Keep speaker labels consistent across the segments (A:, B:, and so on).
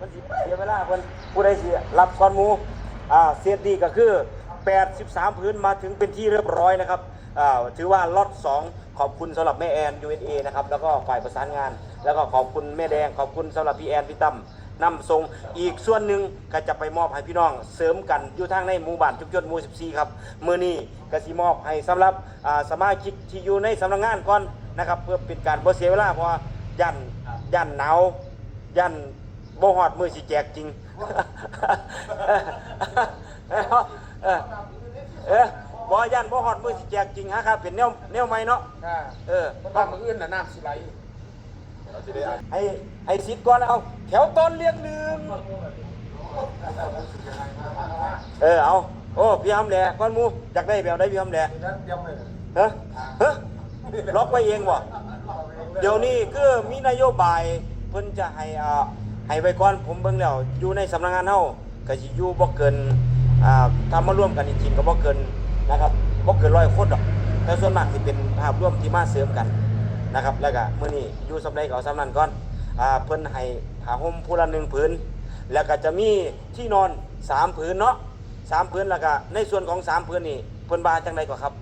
A: มันสิเสียเวลาเพิ่นผู้ใดสิรับก่อนหมูอ่าเสียดีก็คือ 83 พื้นมาถึงเป็นที่เรียบร้อยนะครับอ่าถือว่าล็อต2 ขอบคุณสำหรับแม่แอน USA นะครับ แล้วก็ฝ่ายประสานงาน แล้วก็ขอบคุณแม่แดง ขอบคุณสำหรับพี่แอนพี่ตั้มนำทรงอีกส่วนหนึ่งก็จะไปมอบให้พี่น้องเสริมกันอยู่ทางในหมู่บ้านทุกยศหมู่14 ครับมือนี้ก็สิมอบให้สำหรับอ่าสมาชิกที่อยู่ในสำนักงานก่อนนะครับ เพื่อเป็นการบ่เสียเวลาเพราะว่ายันยันหนาวยัน บ่ฮอดมือสิแจกจริงเออเออเออบ่ยันบ่ฮอดมือสิแจกจริงฮะครับเป็นแนวแนวใหม่เนาะ
B: ค่ะ
A: เออ
B: เพราะว่ามืออื่นน่ะน้ำสิไหล
A: ให้ให้สิทธิ์ก่อนแล้วเอาแถวต้นเรียงหนึ่งเออเอาโอ้พี่ฮัมแหล่ก้อนหมูอยากได้แบบได้พี่ฮัมแหล่
B: นั้นเตรียมเลย
A: ฮะฮะล็อกไว้เองวะเดี๋ยวนี้คือมีนโยบายเพิ่นจะให้อ่า ให้ไว้ก่อนผมเบิ่งแล้วอยู่ในสำนักงานเฮาก็สิอยู่บ่เกินอ่าถ้ามาร่วมกันจริงๆก็บ่เกินนะครับบ่เกินร้อยคนดอกแต่ส่วนมากสิเป็นภาพร่วมที่มาเสริมกันนะครับ แล้วก็มื้อนี้อยู่สำใดก็เอาสำนั้นก่อนอ่าเพิ่นให้ผ้าห่มผู้ละหนึ่งผืนแล้วก็จะมีที่นอนสามผืนเนาะสามผืนแล้วก็ในส่วนของสามผืนนี่เพิ่นว่าจังไดก็ครับ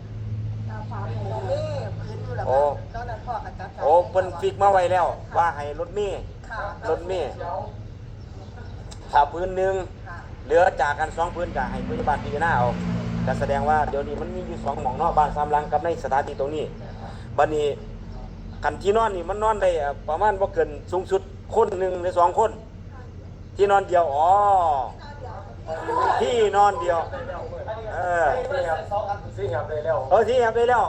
C: ความหมูนี่พื้นอยู่แล้ว
A: โอ้
C: ตอนนั้นพ่อกับจัด
A: โอ้เพิ่นฟิกมาไว้แล้วว่าให้รถเมย์
C: ค่ะ
A: รถเมย์ถ้าพื้นหนึ่ง
C: ค่ะ
A: เหลือจากกันสองพื้นก็ให้พยาบาลพิจารณาเอาก็แสดงว่าเดี๋ยวนี้มันมีอยู่สองหม่องเนอกบ้านสามหลังกับในสถานที่ตรงนี้บัดนี้กันที่นอนนี่มันนอนได้เอ่อประมาณบ่เกินสูงสุดคนหนึ่งหรือสองคน ที่นอนเดียวอ๋อที่นอนเดียว เออ
B: สองอันสี่ครับเลยแล้ว
A: เออที่ครับได้แล้ว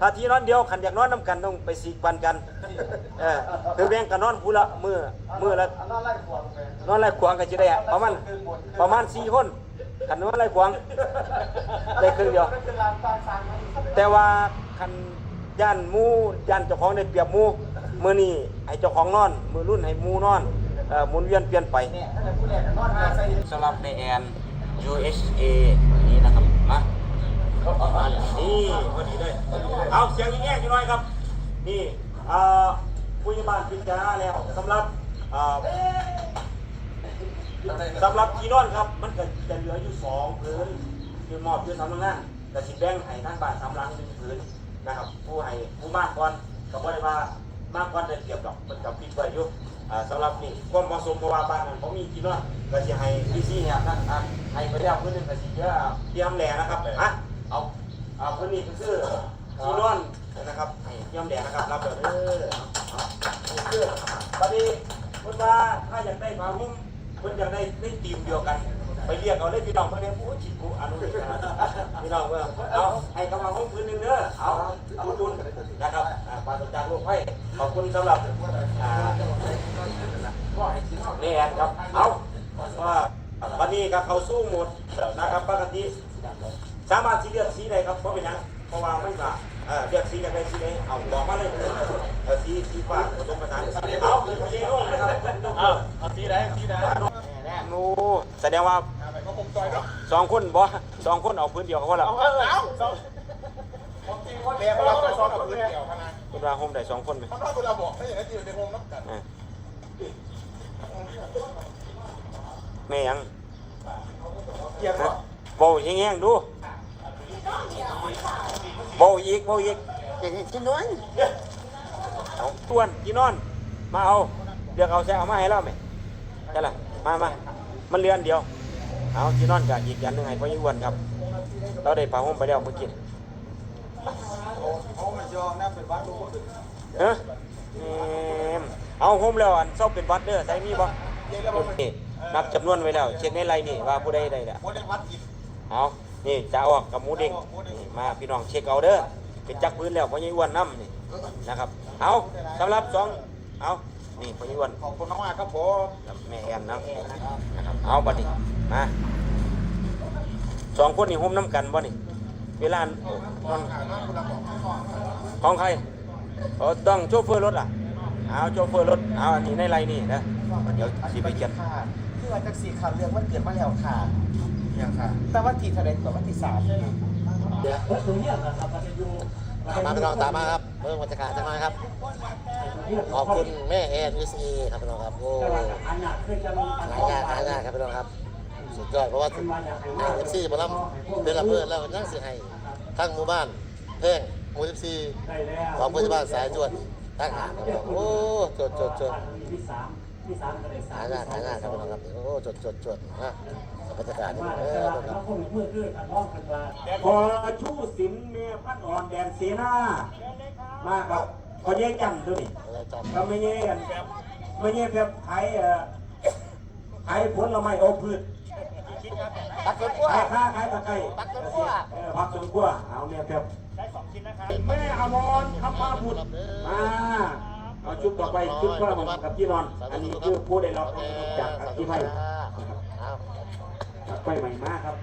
A: ถ้าที่นอนเดียวขันอยากนอนน้ำกันต้องไปสีกปันกันเออคือแบ่งกันนอนผู้ละมือมือละ
B: อันนั้นไล่ขวางเลย
A: นอนไรขวางกันจะได้อะประมาณประมาณสี่คนขันนอนไรขวางได้ครึ่งเดียว
B: เป็นลานฟางฟาง
A: แต่ว่าขันย่านหมูย่านเจ้าของได้เปรียบหมูมือนี่ให้เจ้าของนอน มือรุ่นให้หมูนอนเอ่อหมุนเวียนเปลี่ยนไป
B: เนี่ยถ้าจะพูดแรงนอนมาใส่
A: สำหรับในแอน USA นี่นะครับมา นี่พอดีเลยเอาเสียงแง่ๆอยู่หน่อยครับ นี่ผู้ใหญ่บ้านพิจารณาแล้วสำหรับสำหรับที่นอนครับ มันก็จะเหลืออยู่สองพื้นคือมอบอยู่สำนักงานแต่สิแบ่งให้ท่านบ้านสำหลังหนึ่งพื้นนะครับผู้ให้ผู้มากก่อนก็บ่ได้ว่ามากก่อนได้เปรียบดอกมันกับพิดไว้อยู่อ่าสำหรับนี่ความเหมาะสมเพราะว่าบ้านนั้นเขามีที่นอนก็จะให้พี่ซี่เนี่ยนะให้ไปแล้วพื้นหนึงก็สิเยอะเตรียมแหล่นะครับอะ อาเอาพนนี้ก็คือที่นอนนะครับให้เตรียมแหล่นะครับรับเลยเออเอาเอานี่คือตอนนี้เพิ่นว่าถ้าอยากได้ผ้าหุ้มเพิ่นอยากได้ได้ทีมเดียวกัน ไปเรียกเอาได้พี่น้องเพิ่นเนี่ยโอ้ชิคุอนุญาตพี่น้องเพิ่นเอาให้กำลังห้องพื้นหนึ่งเด้อเอาเอาทุนนะครับอ่าปราศจากโรคภัยขอบคุณสำหรับอ่านี่แอนครับเอาว่าวันนี้ก็เขาสู้หมดนะครับปกติ สามารถสีเลือกสีใดครับเพราะเป็นหยังเพราะว่าไม่ว่าเลือกสีใดไปสีใดเอาบอกมาเลยเออสีสีฟ้าผสมผสานเอาสีโน่นนะครับ
B: เอาเอาสีไหนสีไหน
A: โอ้แสดงว่าสองคนบ่สองคนเอาพื้นเดียวเขาว่าแล้ว
B: เอาเอาเอาสองผมตีคนเดียวเราสองคนเดียวขนาด
A: คุณว่าโฮมได้สองคนไหม
B: เพราะถ้าเราบอกถ้าอย่างนั้นอยู่ในวงนับกัน
A: แม่ยัง
B: เกียร์ก็
A: เบาแห้งๆดู เบาอีกเบาอีก
C: จะน้อย
A: เอาต้วนกี่นอน มาเอาเดี๋ยวเอาแซ่เอามาให้เราไหมใช่ละมามามันเรือนเดียว เอากี่นอนกับอีกอย่างหนึงให้พ่อยี่อ้วนครับ เราได้ผ้าห่มไปแล้วเมื่อกี้
B: โอ้มันยอมนะเป็นวัดรู้ว่าเป็น
A: เฮ้ยเอาห่มแล้วอันเศร้าเป็นวัดเด้อใส่มีบ่นี่นับจำนวนไว้แล้ว เช็คในไลน์นี่ว่าผู้ใดได้แล้ว
B: โมเดลวัดอีก
A: เอา นี่จะออกกับหมูเด้งนี่มาพี่น้องเช็คเอาเด้อเป็นจักพื้นแล้วพ่อยี่อ้วนน้ำนี่นะครับ เอาสำหรับสองเอานี่พ่อยี่อ้วน
B: ขอบคุณมากๆครับผม
A: กับแม่แอนนะนะครับ เอาบัดนี้มาสองคนนี่ห่มน้ำกันบ่นี่เวลานอนของใครเออต้องโชเฟอร์รถล่ะ เอาโชเฟอร์รถ เอาอันนี้ในไรนี่นะ เดี๋ยวสิไปเก็บ
D: ค่ะคือว่าแท็กซี่ขับเรื่องมันเกิดมาแล้วค่ะ
B: อ ย่างค่ะ
D: แต่ว่าทีแถลงก่อนว่าทีสาม
A: เดี๋ยวตรงนี้นะครับอยู่
E: มาพี่น้องตามมาครับเพิ่มบรรยากาศจังหน่อยครับ ขอบคุณแม่แอนวิซีครับพี่น้องครับโอ้หายากหายากครับพี่น้องครับ สุดยอดเพราะว่าแอนวิซีมาแล้วเป็นระเบิดแล้วนั่งสิให้ทั้งหมู่บ้านเพ่งหมู่สิบสี่ของผู้ใหญ่บ้านสายจวดตั้งหางครับพี่น้โอ้จดจดจดหายากหายากครับพี่น้องครับโอ้จดจดจดนะ บรรยากาศเออครับ
A: พอชู้สินเมียพัดอ่อนแดนเสนามาครับพอเย่จันด้วยก็ไม่เย่กันไม่เย่แบบขายขายผลไม้โอพืช
D: ปักสวนกล้วย
A: ขายข้าขายตะไคร้
D: ปักสวนกล้วย
A: ปักสวนกล้วยเอาเนี่ยแบบแม่อมรคำพาบุตรมาเอาชุดต่อไปชุดเพื่อมันกับที่นอน อันนี้คือผู้ได้รับจากที่ไพ่ ไฟใหม่มากครับ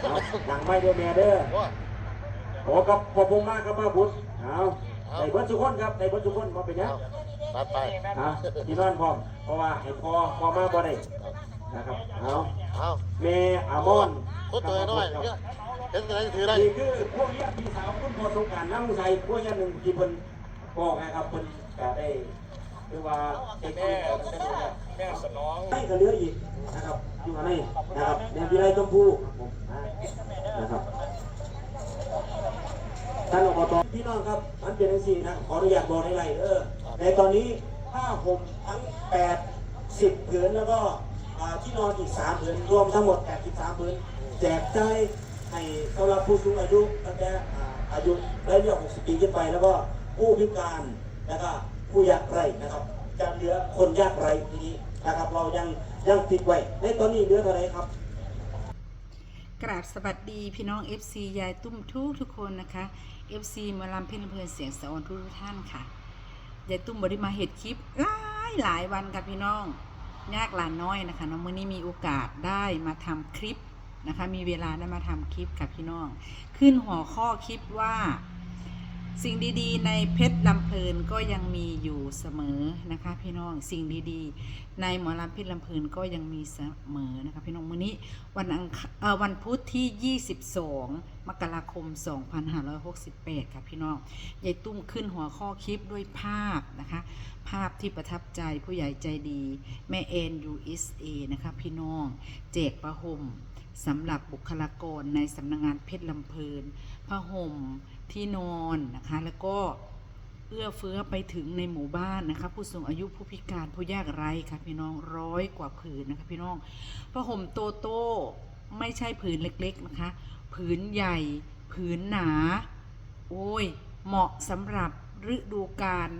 A: เอาหนังไม่เด้อแม่เด้อโอ้กับขอบคุณมากครับป้าบุตรเอาในเบิร์ดทุกคนครับในเบิร์ดทุกคนมาเป็นยัง
E: ตัดไป
A: นะที่นอนพร้อมเพราะว่าให้พอพอมาบ่ได้นะครับเอา
E: เอา
A: เมอามอน
E: พูดตัวน้อยเนี่ยเห็นอะไรถือได้
A: นี่คือพวกเนี้ยพี่สาวคุณพอสงกรารน้ำใจพวกเนี้ยหนึ่งที่เพิ่นบอกนะครับเพิ่นก็ได้ หรือว่าเด็กแม่แม่สนองให้ก็เลืออีกนะครับอยู่ข้างในนะครับแนวิไลชมพูนะครับท่านอบตพี่น้องครับมันเป็นสิ่นะขออนุญาตบอกในไรเออในตอนนี้ผ้าห่มทั้ง8 10ผืนแล้วก็ที่นอนอีก3ผืนรวมทั้งหมด83ผืนแจกใจให้สำหรับผู้สูงอายุตั้งแต่อาอายุได้เรื่อง60 ปีขึ้นไป แล้วก็ผู้พิการแล้วก็ ผู้ยากไร้นะครับจะเหลือคนยากไร้ทีนี้นะครับ เรายังยังติดไว้ในตอนนี้เหลือเท่าไรครับ
F: กราบสวัสดีพี่น้อง FC ยายตุ้มทุกทุกคนนะคะ FC หมาลำเพ่นเพลินเสียงสะออนทุกทุกท่านค่ะยายตุ้มบริมาเห็ดคลิปหลายหลายวันกับพี่น้องยากหลานน้อยนะคะน้องมื่อนี้มีโอกาสได้มาทำคลิปนะคะ มีเวลาได้มาทำคลิปกับพี่น้อง ขึ้นหัวข้อคลิปว่า สิ่งดีๆ ในเพชรลำเพลินก็ยังมีอยู่เสมอนะคะพี่น้องสิ่งดีๆ ในหมอลำเพชรลำเพลินก็ยังมีเสมอนะคะพี่น้องมื้อนี้วันอังวันพุธที่ 22 มกราคม 2568 ค่ะพี่น้องยายตุ้มขึ้นหัวข้อคลิปด้วยภาพนะคะ ภาพที่ประทับใจผู้ใหญ่ใจดี แม่เอ็น USA นะคะพี่น้องแจกประหมสำหรับบุคลากรในสำนักงงานเพชรลำเพลินผ้าห่ม ที่นอนนะคะ แล้วก็เอื้อเฟื้อไปถึงในหมู่บ้านนะคะ ผู้สูงอายุผู้พิการผู้ยากไร้ค่ะพี่น้องร้อยกว่าผืนนะคะ พี่น้องผ้าห่มโตโต้ไม่ใช่ผืนเล็กๆนะคะ ผืนใหญ่ผืนหนา โอ้ย เหมาะสำหรับฤดูกาล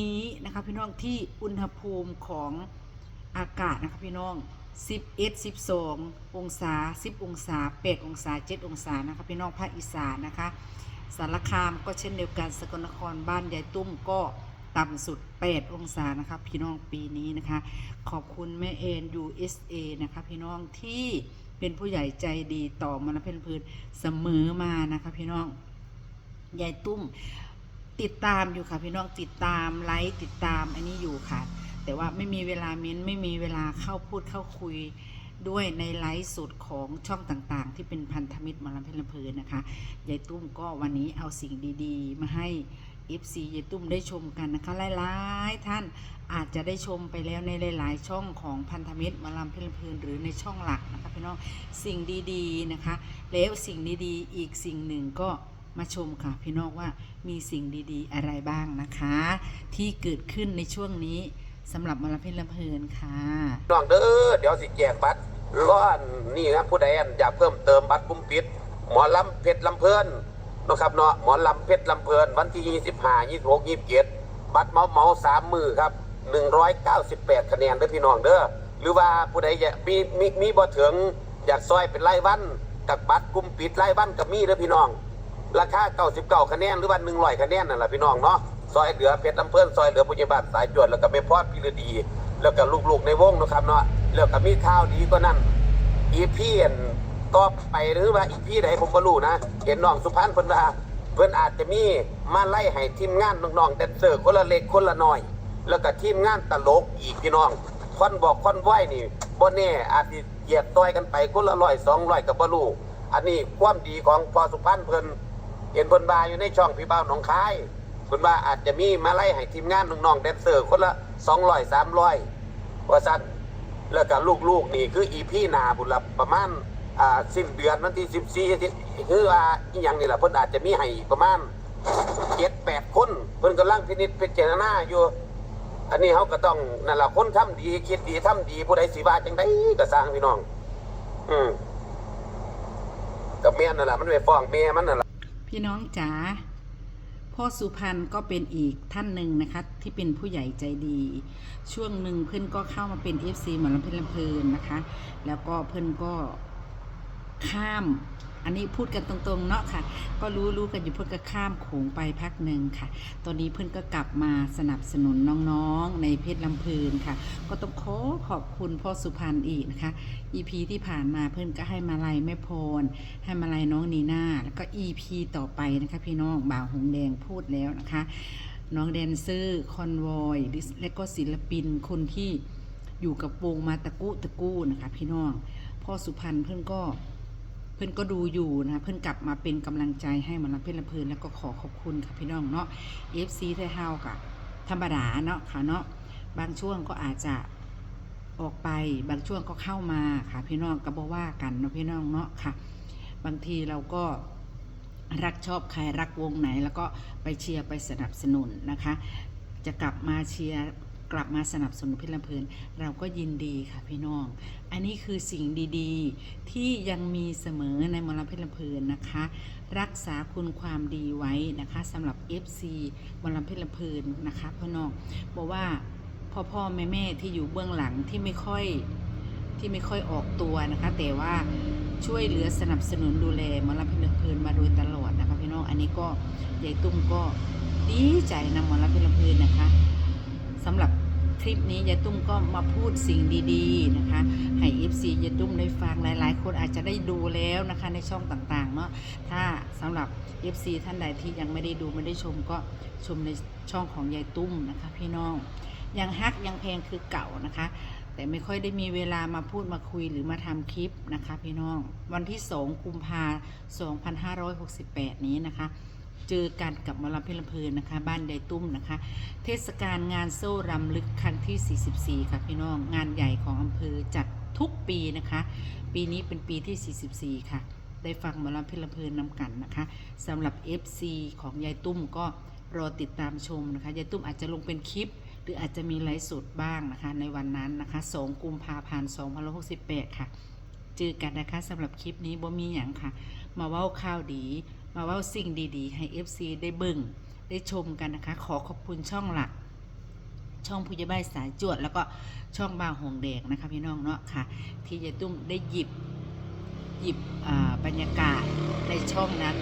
F: นี้นะคะ พี่น้องที่อุณหภูมิของอากาศนะคะพี่น้อง 11 12 องศา 10 องศา 8 องศา 7 องศานะคะพี่น้องภาคอีสานนะคะ สารคามก็เช่นเดียวกันสกลนครบ้านยายตุ้มก็ต่ำสุด 8 องศานะคะพี่น้องปีนี้นะคะ ขอบคุณแม่เอ็น USA นะคะพี่น้องที่เป็นผู้ใหญ่ใจดีต่อมานะเพื่อนพื้นเสมอมานะคะพี่น้องยายตุ้มติดตามอยู่ค่ะพี่น้องติดตามไลค์ติดตามอันนี้อยู่ค่ะ แต่ว่าไม่มีเวลาเม้นไม่มีเวลาเข้าพูดเข้าคุยด้วยในไลฟ์สดของช่องต่างๆ ที่เป็นพันธมิตรมาลำเพลินเพลินนะคะยายตุ้มก็วันนี้เอาสิ่งดีๆ มาให้ FC ยายตุ้มได้ชมกันนะคะหลายๆท่านอาจจะได้ชมไปแล้วในหลาย ๆ ช่องของพันธมิตรมาลำเพลินเพลินหรือในช่องหลักนะคะพี่น้องสิ่งดีๆนะคะ แล้วสิ่งดีๆ อีกสิ่งหนึ่งก็มาชมค่ะพี่น้องว่ามีสิ่งดีๆ อะไรบ้างนะคะ ที่เกิดขึ้นในช่วงนี้ สำหรับมลำเพลินลำเพลินค่ะ
G: น้องเด้อเดี๋ยวสิแจกบัตรร้อนนี่นะผู้ใดอันอยากเพิ่มเติมบัตรปุ่มปิด หมอลำเพชรลำเพลินนะครับเนาะหมอลำเพชรลำเพลินวันที่ 25 26 27บัตรเมาเมาสามมือครับ 198 คะแนนเด้อพี่น้องเด้อหรือว่าผู้ใดอยากมีมีมีบ่ถึงอยากซอยเป็นรายวันกับบัตรกลุ่มปิดรายวันกับมีเด้อพี่น้อง ราคา 99 คะแนนหรือว่า100คะแนนนั่นแหละพี่น้องเนาะ ซอยเหลือเพชรลำเพลินซอยเหลือปุญญบาตสายจวดแล้วก็เมพอดพิรดี แล้วก็ลูกๆในวงนะครับเนาะแล้วก็มีข้าวดีก็นั่นอีพี่เห็นก็ไปหรือว่าอีพี่ไหนผมก็รู้นะ เห็นน้องสุพรรณเพิ่นว่าเพิ่นอาจจะมีมาไล่ให้ทีมงานน้องๆแดนเซอร์คนละเล็กคนละน้อย แล้วก็ทีมงานตลกอีกพี่น้องคอนบอกคอนไหวนี่บ่แน่อาจสิเหยียดต่อยกันไปคนละร้อยสองร้อยกับบ่รู้อันนี้ความดีของพอสุพรรณเพิ่นเห็นเพิ่นบาอยู่ในช่องพี่บ้าหนองคาย เพิ่นว่าอาจจะมีมาไล่ให้ทีมงานน้องๆแดนเซอร์คนละ200 300ว่าซั่นแล้วก็ลูกๆนี่คืออีพีหน้าบุญละประมาณอ่าสิ้นเดือนวันที่14ที่คือว่าอีหยังนี่แหละเพิ่นอาจจะมีให้ประมาณ7-8คนเพิ่นกำลังพินิจพิจารณาอยู่ อันนี้เขาก็ต้องนั่นแหละคนทำดีคิดดีทำดีผู้ใดสิว่าจังได้ก็สร้างพี่น้อง อืมกับเมียนั่นแหละมันไปฟ้องเมียมันนั่นแหละ
F: พี่น้องจ๋า พ่อสุพรรณก็เป็นอีกท่านหนึ่งนะคะ ที่เป็นผู้ใหญ่ใจดี ช่วงหนึ่งเพื่อนก็เข้ามาเป็น FC หมือลำเพลินลำเพลินนะคะ แล้วก็เพื่อนก็ข้าม อันนี้พูดกันตรงๆเนาะค่ะ ก็รู้รู้กันอยู่เพื่อนก็ข้ามโขงไปพักหนึ่งค่ะ ตอนนี้เพื่อนก็กลับมาสนับสนุนน้องๆ ในเพชรลำพลินค่ะ ก็ต้องขอขอบคุณพ่อสุพรรณอีกนะคะ EP ที่ผ่านมาเพื่อนก็ให้มาลัยแม่พรให้มาลัยน้องนีน่าแล้วก็ EP ต่อไปนะคะ พี่น้องบ่าวหงแดงพูดแล้วนะคะ น้องแดนเซอร์คอนวอยและก็ศิลปินคนที่อยู่กับวงมาตะกุตะกู้นะคะ พี่น้อง พ่อสุพรรณเพื่อนก็ พื่อนก็ดูอยู่นะเพื่อนกลับมาเป็นกำลังใจให้หมาลำเพื่อนลำเพลินแล้วก็ขอขอบคุณค่ะพี่น้องเนาะ FC ไทยเฮากับธรรมดาเนาะค่ะเนาะบางช่วงก็อาจจะออกไปบางช่วงก็เข้ามาค่ะพี่น้องก็บอกว่ากันเนาะพี่น้องเนาะค่ะ บางทีเราก็รักชอบใครรักวงไหน แล้วก็ไปเชียร์ไปสนับสนุนนะคะ จะกลับมาเชียร์ กลับมาสนับสนุนเพชรลำเพลินเราก็ยินดีค่ะพี่น้อง อันนี้คือสิ่งดีๆ ที่ยังมีเสมอในมอลำเพชรลำเพลินนะคะ รักษาคุณความดีไว้นะคะสำหรับ FC มอลำเพชรลำเพลินนะคะพี่น้องบอกว่าพ่อพ่อแม่แม่ที่อยู่เบื้องหลังที่ไม่ค่อยที่ไม่ค่อยออกตัวนะคะ แต่ว่าช่วยเหลือสนับสนุนดูแลมอลำเพชรลำเพลินมาโดยตลอดนะคะพี่น้องอันนี้ก็ยายตุ้มก็ดีใจนะมอลำเพชรลำเพลินนะคะ สำหรับคลิปนี้ยายตุ้มก็มาพูดสิ่งดีๆนะคะให้ FC ยายตุ้มได้ฟังหลายๆ คนอาจจะได้ดูแล้วนะคะในช่องต่างๆเนาะถ้าสำหรับ FC ท่านใดที่ยังไม่ได้ดูไม่ได้ชมก็ชมในช่องของยายตุ้มนะคะ พี่น้องยังฮักยังเพงคือเก่านะคะ แต่ไม่ค่อยได้มีเวลามาพูดมาคุยหรือมาทำคลิปนะคะ พี่น้องวันที่ 2 กุมภาพันธ์2568 นี้นะคะ เจอกันกับมอลำเพลินลเพลินนะคะ บ้านยายตุ้มนะคะ เทศกาลงานโซ่รำลึกครั้งที่ 44 ค่ะพี่น้อง งานใหญ่ของอำเภอจัดทุกปีนะคะ ปีนี้เป็นปีที่ 44 ค่ะ ได้ฟังมอลำเพลินลเพลินนำกันนะคะสำหรับ FC ของยายตุ้มก็รอติดตามชมนะคะ ยายตุ้มอาจจะลงเป็นคลิป หรืออาจจะมีไลฟ์สดบ้างนะคะ ในวันนั้นนะคะ 2 กุมภาพันธ์2568 ค่ะ เจอกันนะคะสำหรับคลิปนี้บ่มีอย่างค่ะ มาเว้าข่าวดี มาว้าสิ่งดีๆ ให้ FC ได้เบิ่งได้ชมกันนะคะ ขอขอบคุณช่องหลัก ช่องผู้ใหญ่บ้านสายจวด แล้วก็ช่องบางหงแดงนะคะพี่น้องเนาะค่ะ ที่ยายตุ้มได้หยิบหยิบบรรยากาศในช่องนั้น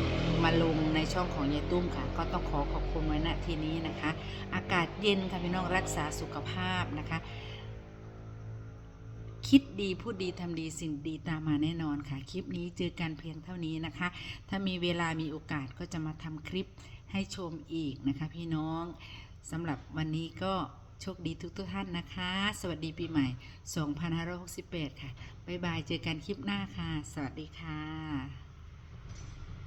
F: มาลงในช่องของยายตุ้มค่ะ ก็ต้องขอขอบคุณไว้ณที่นี้นะคะ อากาศเย็นค่ะพี่น้องรักษาสุขภาพนะคะ คิดดีพูดดีทำดีสิ่งดีตามมาแน่นอนค่ะ คลิปนี้เจอกันเพียงเท่านี้นะคะ ถ้ามีเวลามีโอกาสก็จะมาทำคลิปให้ชมอีกนะคะ พี่น้องสำหรับวันนี้ก็โชคดีทุกทุกท่านนะคะ สวัสดีปีใหม่ 2568 ค่ะ บ๊ายบาย เจอกันคลิปหน้าค่ะ สวัสดีค่ะ